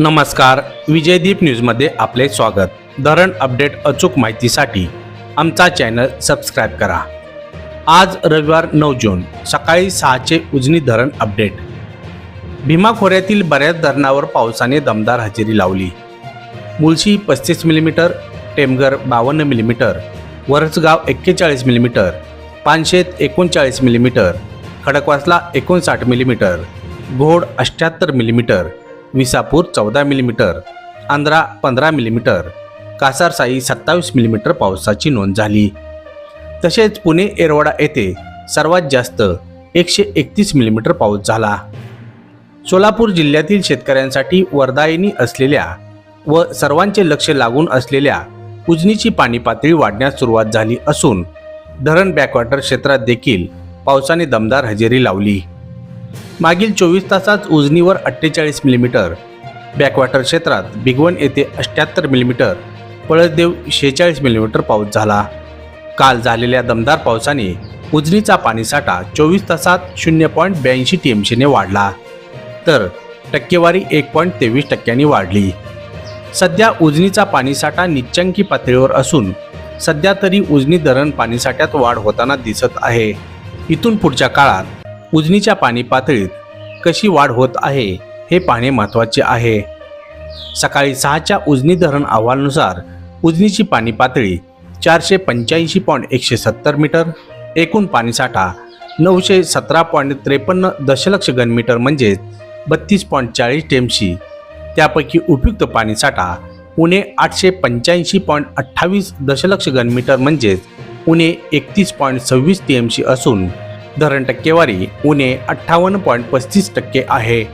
नमस्कार विजयदीप न्यूजमध्ये आपले स्वागत. धरण अपडेट अचूक माहितीसाठी आमचा चॅनल सबस्क्राईब करा. आज रविवार नऊ जून सकाळी सहाचे उजनी धरण अपडेट. भीमा खोऱ्यातील बऱ्याच धरणावर पावसाने दमदार हजेरी लावली. मुळशी पस्तीस मिलीमीटर टेमघर बावन्न मिलीमीटर वरसगाव एक्केचाळीस मिलीमीटर पानशेत एकोणचाळीस मिलीमीटर खडकवासला एकोणसाठ मिलीमीटर घोड अठ्ठ्याहत्तर मिलीमीटर विसापूर चौदा मिलीमीटर आंध्रा पंधरा मिलीमीटर कासारसाई सत्तावीस मिलीमीटर पावसाची नोंद झाली. तसेच पुणे एरवाडा येथे सर्वात जास्त एकशे एकतीस मिलीमीटर पाऊस झाला. सोलापूर जिल्ह्यातील शेतकऱ्यांसाठी वरदायिनी असलेल्या व सर्वांचे लक्ष लागून असलेल्या उजनीची पाणी पातळी वाढण्यास सुरुवात झाली असून धरण बॅकवॉटर क्षेत्रात देखील पावसाने दमदार हजेरी लावली. मागील चोवीस तासात उजनीवर अठ्ठेचाळीस मिलीमीटर बॅकवॉटर क्षेत्रात भिगवण येथे अष्ट्याहत्तर मिलीमीटर पळसदेव शेहेचाळीस मिलीमीटर पाऊस झाला. काल झालेल्या दमदार पावसाने उजनीचा पाणीसाठा चोवीस तासात शून्य पॉईंट ब्याऐंशी टी एम सीने वाढला. तर टक्केवारी एक पॉईंट तेवीस टक्क्यांनी वाढली. सध्या उजनीचा पाणीसाठा निच्चंकी पातळीवर असून सध्या तरी उजनी धरण पाणीसाठ्यात वाढ होताना दिसत आहे. इथून पुढच्या काळात उजनीच्या पाणी पातळीत कशी वाढ होत आहे हे पाहणे महत्त्वाचे आहे. सकाळी सहाच्या उजनी धरण अहवालानुसार उजनीची पाणी पातळी चारशे पंच्याऐंशी पॉईंट एकशे सत्तर मीटर एकूण पाणीसाठा नऊशे सतरा पॉईंट त्रेपन्न दशलक्ष घनमीटर म्हणजेच बत्तीस पॉईंट चाळीस टेमशी त्यापैकी उपयुक्त पाणीसाठा उणे आठशे पंच्याऐंशी पॉईंट अठ्ठावीस दशलक्ष घनमीटर म्हणजेच उणे एकतीस पॉईंट सव्वीस टी एम सी असून धरण टक्केवारी उणे अठ्ठावन्न पॉईंट पस्तीस टक्के आहे.